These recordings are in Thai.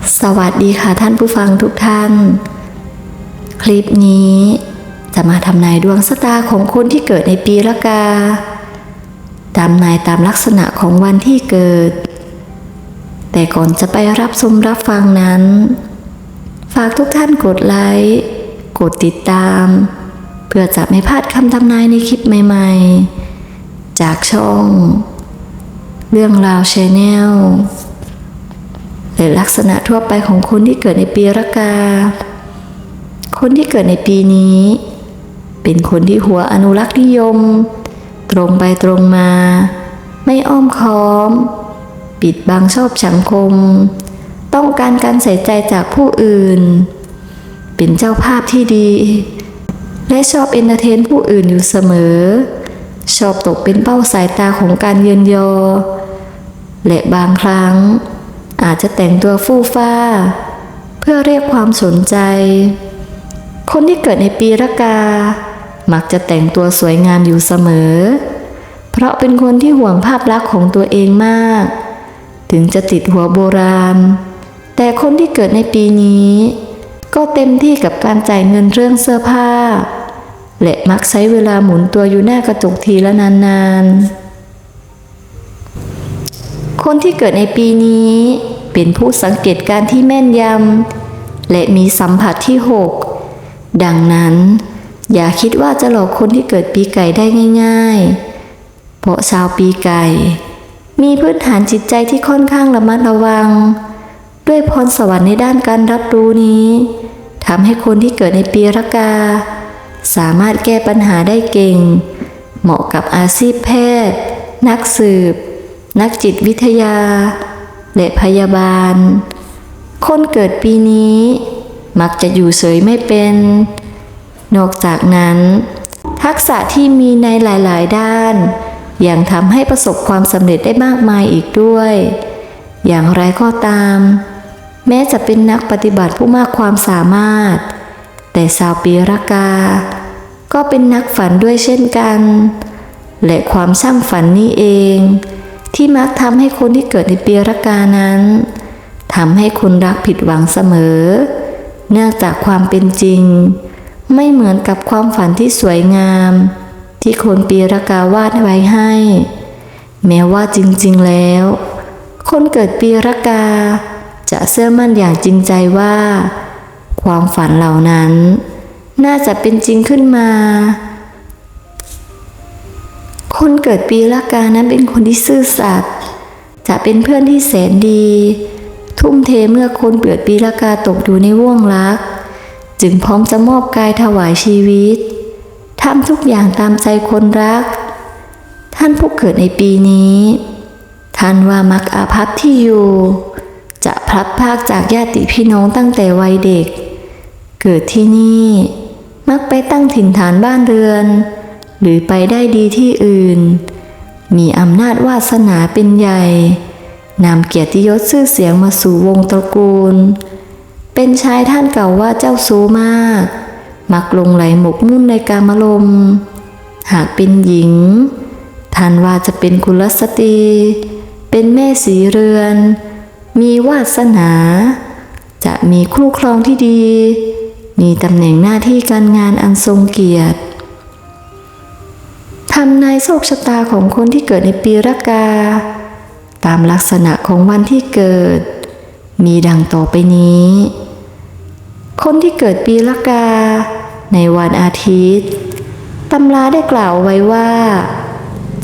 สวัสดีค่ะท่านผู้ฟังทุกท่าน คลิปนี้จะมาทำนายดวงชะตาของคนที่เกิดในปีละกา ตามนายตามลักษณะของวันที่เกิด แต่ก่อนจะไปรับชมรับฟังนั้น ฝากทุกท่านกดไลค์กดติดตาม เพื่อจะไม่พลาดคำทำนายในคลิปใหม่ๆ จากช่อง เรื่องราวชาแนล และลักษณะทั่วไปของคนที่เกิดในปีรากา คนที่เกิดในปีนี้ เป็นคนที่หัวอนุรักษ์นิยม ตรงไปตรงมา ไม่อ้อมค้อม ปิดบังชอบสังคม ต้องการการใส่ใจจากผู้อื่น เป็นเจ้าภาพที่ดี และชอบเอนเตอร์เทนผู้อื่นอยู่เสมอ ชอบตกเป็นเป้าสายตาของการเยินยอ และบางครั้ง อาจจะแต่งตัวฟู่ฟ้า เพื่อเรียกความสนใจ คนที่เกิดในปีละกา มักจะแต่งตัวสวยงามอยู่เสมอ เพราะเป็นคนที่ห่วงภาพลักษณ์ของตัวเองมาก ถึงจะติดหัวโบราณ แต่คนที่เกิดในปีนี้ ก็เต็มที่กับการจ่ายเงินเรื่องเสื้อผ้า และมักใช้เวลาหมุนตัวอยู่หน้ากระจกทีละนานๆคนที่เกิดในปีนี้ เป็นผู้สังเกตการที่แม่นยำ และมีสัมผัสที่หกดังนั้น อย่าคิดว่าจะหลอกคนที่เกิดปีไก่ได้ง่าย ๆ เพราะชาวปีไก่ มีพื้นฐานจิตใจที่ค่อนข้างระมัดระวัง ด้วยพรสวรรค์ในด้านการรับรู้นี้ทำให้คนที่เกิดในปีรากา สามารถแก้ปัญหาได้เก่ง เหมาะกับอาชีพแพทย์ นักสืบ นักจิตวิทยา และพยาบาล คนเกิดปีนี้ มักจะอยู่เฉยไม่เป็น นอกจากนั้น ทักษะที่มีในหลายๆ ด้าน ยังทำให้ประสบความสำเร็จได้มากมายอีกด้วย อย่างไรก็ตาม แม้จะเป็นนักปฏิบัติผู้มากความสามารถ แต่ชาวปีรากา ก็เป็นนักฝันด้วยเช่นกัน และความช่างฝันนี้เอง ที่มักทำให้คนที่เกิดในปีรากานั้นทำให้คนรักผิดหวังเสมอ เนื่องจากความเป็นจริง ไม่เหมือนกับความฝันที่สวยงาม ที่คนปีรากาวาดไว้ให้ แม้ว่าจริงๆแล้ว คนเกิดปีรากา จะเชื่อมั่นอย่างจริงใจว่า ความฝันเหล่านั้น น่าจะเป็นจริงขึ้นมา คนเกิดปีละกานั้นเป็นคนที่ซื่อสัตย์จะเป็นเพื่อนที่แสนดี ทุ่มเทเมื่อคนเกิดปีละกาตกอยู่ในว่วงรัก จึงพร้อมจะมอบกายถวายชีวิตทำทุกอย่างตามใจคนรัก ท่านผู้เกิดในปีนี้ท่านว่ามักอาภัพที่อยู่ จะพลัดพรากจากญาติพี่น้องตั้งแต่วัยเด็ก เกิดที่นี่ มักไปตั้งถิ่นฐานบ้านเรือน หรือไปได้ดีที่อื่น มีอำนาจวาสนาเป็นใหญ่นำเกียรติยศชื่อเสียงมาสู่วงตระกูล เป็นชายท่านเก่าว่าเจ้าซูมาก มักลงไหลหมกมุ่นในกามลม หากเป็นหญิง ท่านว่าจะเป็นกุลสตรี เป็นแม่สีเรือน มีวาสนา จะมีคู่ครองที่ดี มีตำแหน่งหน้าที่การงานอันทรงเกียรติ ทำนายโชคชะตาของคนที่เกิดในปีรากา ตามลักษณะของวันที่เกิด มีดังต่อไปนี้ คนที่เกิดปีละกา ในวันอาทิตย์ตำราได้กล่าวไว้ว่า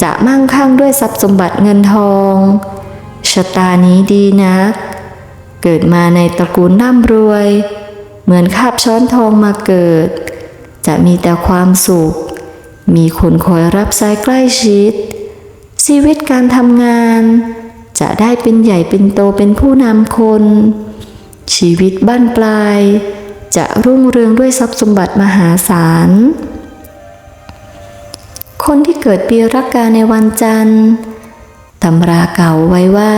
จะมั่งคั่งด้วยทรัพย์สมบัติเงินทองชะตานี้ดีนัก เกิดมาในตระกูลร่ำรวย เหมือนคาบช้อนทองมาเกิด จะมีแต่ความสุข มีคนคอยรับใช้ใกล้ชิด ชีวิตการทำงาน จะได้เป็นใหญ่เป็นโตเป็นผู้นำคน ชีวิตบ้านปลาย จะรุ่งเรืองด้วยทรัพย์สมบัติมหาศาล คนที่เกิดปีรักกาในวันจันทร์ตำราเก่าไว้ว่า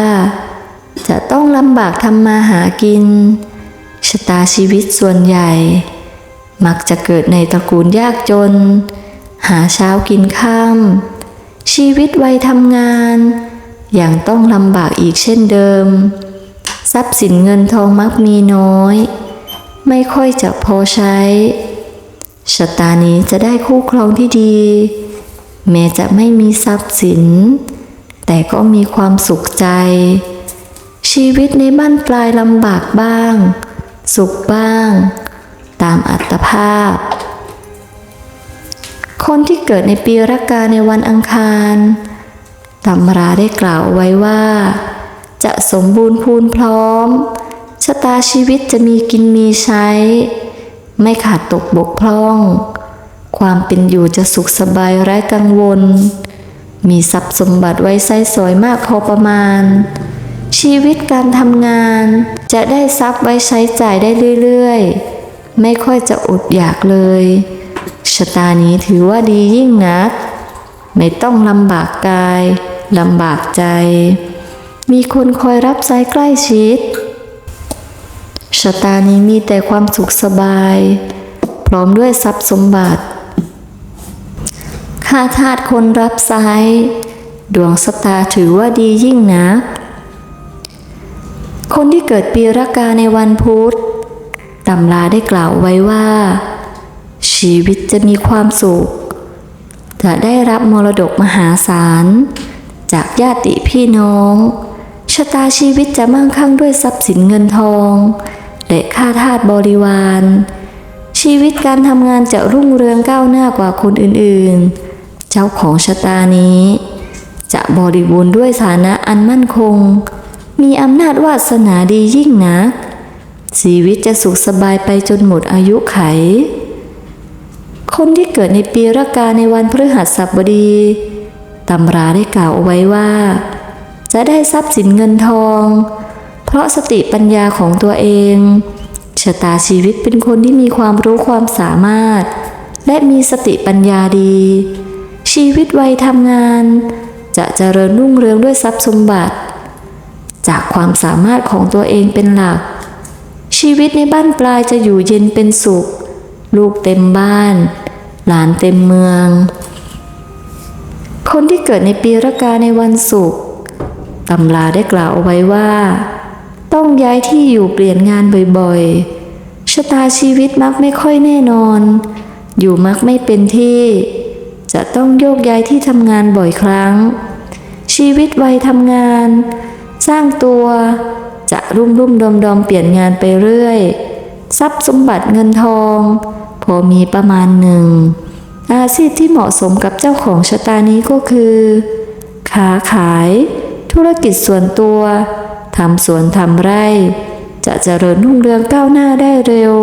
จะต้องลำบากทำมาหากิน ชะตาชีวิตส่วนใหญ่ มักจะเกิดในตระกูลยากจน หาเช้ากินข้ามชีวิตวัยทำงานอย่างต้องลำบากอีกเช่นเดิม ทรัพย์สินเงินทองมักมีน้อย ไม่ค่อยจะพอใช้ชะตานี้จะได้คู่ครองที่ดี แม้จะไม่มีทรัพย์สิน แต่ก็มีความสุขใจ ชีวิตในบ้านปลายลำบากบ้าง สุขบ้าง ตามอัตภาพ คนที่เกิดในปีรากาในวันอังคารตำราได้กล่าวไว้ว่า จะสมบูรณ์พูนพร้อม ชะตาชีวิตจะมีกินมีใช้ ไม่ขาดตกบกพร่อง ความเป็นอยู่จะสุขสบายไร้กังวล มีทรัพย์สมบัติไว้ใช้สอยมากพอประมาณ ชีวิตการทำงานจะได้ทรัพย์ไว้ใช้จ่ายได้เรื่อยๆ ไม่ค่อยจะอดอยากเลย ชะตานี้ถือว่าดียิ่งนัก ไม่ต้องลำบากกายลำบากใจ มีคนคอยรับใช้ใกล้ชิดชะตานี้มีแต่ความสุขสบาย พร้อมด้วยทรัพย์สมบัติค่าทาสคนรับใช้ดวงสตาถือว่าดียิ่งนักคนที่เกิดปีรากาในวันพุธตำราได้กล่าวไว้ว่า ชีวิตจะมีความสุข จะได้รับมรดกมหาศาล จากญาติพี่น้อง ชะตาชีวิตจะมั่งคั่งด้วยทรัพย์สินเงินทอง และค่าทาสบริวาร ชีวิตการทำงานจะรุ่งเรืองก้าวหน้ากว่าคนอื่นๆ เจ้าของชะตานี้ จะบริบูรณ์ด้วยฐานะอันมั่นคง มีอำนาจวาสนาดียิ่งนัก ชีวิตจะสุขสบายไปจนหมดอายุไข คนที่เกิดในปีรากาในวันพฤหัสบดีตำราได้กล่าวเอาไว้ว่า จะได้ทรัพย์สินเงินทอง เพราะสติปัญญาของตัวเองชะตาชีวิตเป็นคนที่มีความรู้ความสามารถ และมีสติปัญญาดี ชีวิตวัยทำงาน จะเจริญรุ่งเรืองด้วยทรัพย์สมบัติ จากความสามารถของตัวเองเป็นหลัก ชีวิตในบ้านปลายจะอยู่เย็นเป็นสุข ลูกเต็มบ้าน หลานเต็มเมือง คนที่เกิดในปีรากาในวันศุกร์ตำราได้กล่าวเอาไว้ว่า ต้องย้ายที่อยู่เปลี่ยนงานบ่อยๆชะตาชีวิตมักไม่ค่อยแน่นอน อยู่มักไม่เป็นที่ จะต้องโยกย้ายที่ทำงานบ่อยครั้ง ชีวิตวัยทำงาน สร้างตัวจะรุ่มรุ่มดอมดอมเปลี่ยนงานไปเรื่อย ทรัพย์สมบัติเงินทอง อมีประมาณหนึ่ง อาชีพที่เหมาะสมกับเจ้าของชะตานี้ก็คือค้าขาย ธุรกิจส่วนตัวทำสวนทำไร่ จะเจริญรุ่งเรืองก้าวหน้าได้เร็ว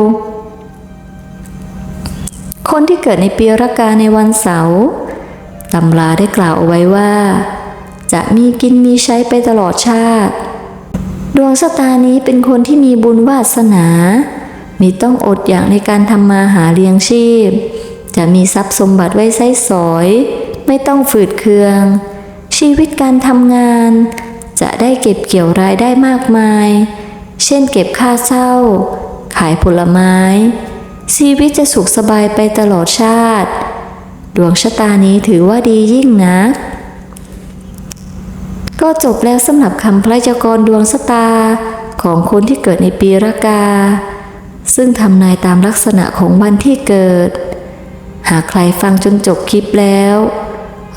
คนที่เกิดในปีรากาในวันเสาร์ตำราได้กล่าวเอาไว้ว่า จะมีกินมีใช้ไปตลอดชาติ ดวงชะตานี้เป็นคนที่มีบุญวาสนา มีต้องอดอยากในการทำมาหาเลี้ยงชีพ จะมีทรัพย์สมบัติไว้ใช้สอย ไม่ต้องฝืดเคือง ชีวิตการทำงาน จะได้เก็บเกี่ยวรายได้มากมาย เช่นเก็บค่าเช่า ขายผลไม้ ชีวิตจะสุขสบายไปตลอดชาติ ดวงชะตานี้ถือว่าดียิ่งนะก็จบแล้วสำหรับคำพระยากรดวงชะตาของคนที่เกิดในปีรากา ซึ่งทำนายตามลักษณะของวันที่เกิด หากใครฟังจนจบคลิปแล้ว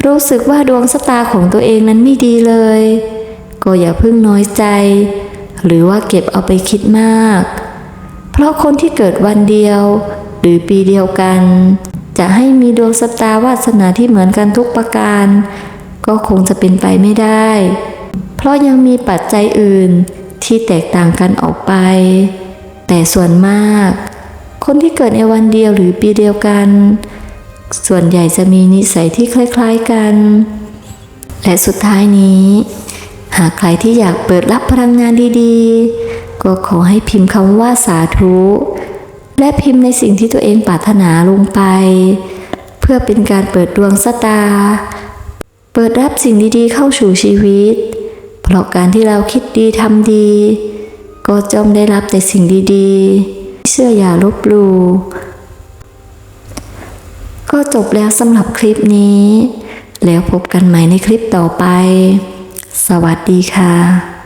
รู้สึกว่าดวงชะตาของตัวเองนั้นไม่ดีเลย ก็อย่าเพิ่งน้อยใจ หรือว่าเก็บเอาไปคิดมาก เพราะคนที่เกิดวันเดียว หรือปีเดียวกัน จะให้มีดวงชะตาวาสนาที่เหมือนกันทุกประการ ก็คงจะเป็นไปไม่ได้ เพราะยังมีปัจจัยอื่นที่แตกต่างกันออกไป แต่ส่วนมาก คนที่เกิดในวันเดียวหรือปีเดียวกัน ส่วนใหญ่จะมีนิสัยที่คล้าย ๆกัน และสุดท้ายนี้ หากใครที่อยากเปิดรับพลังงานดีๆ ก็ขอให้พิมพ์คำว่าสาธุ และพิมพ์ในสิ่งที่ตัวเองปรารถนาลงไป เพื่อเป็นการเปิดดวงสตา เปิดรับสิ่งดีๆเข้าสู่ชีวิต เพราะการที่เราคิดดีทำดี ก็จ้อมได้รับแต่สิ่งดีๆ เชื่ออย่าลบหลู่ ก็จบแล้วสำหรับคลิปนี้ แล้วพบกันใหม่ในคลิปต่อไป สวัสดีค่ะ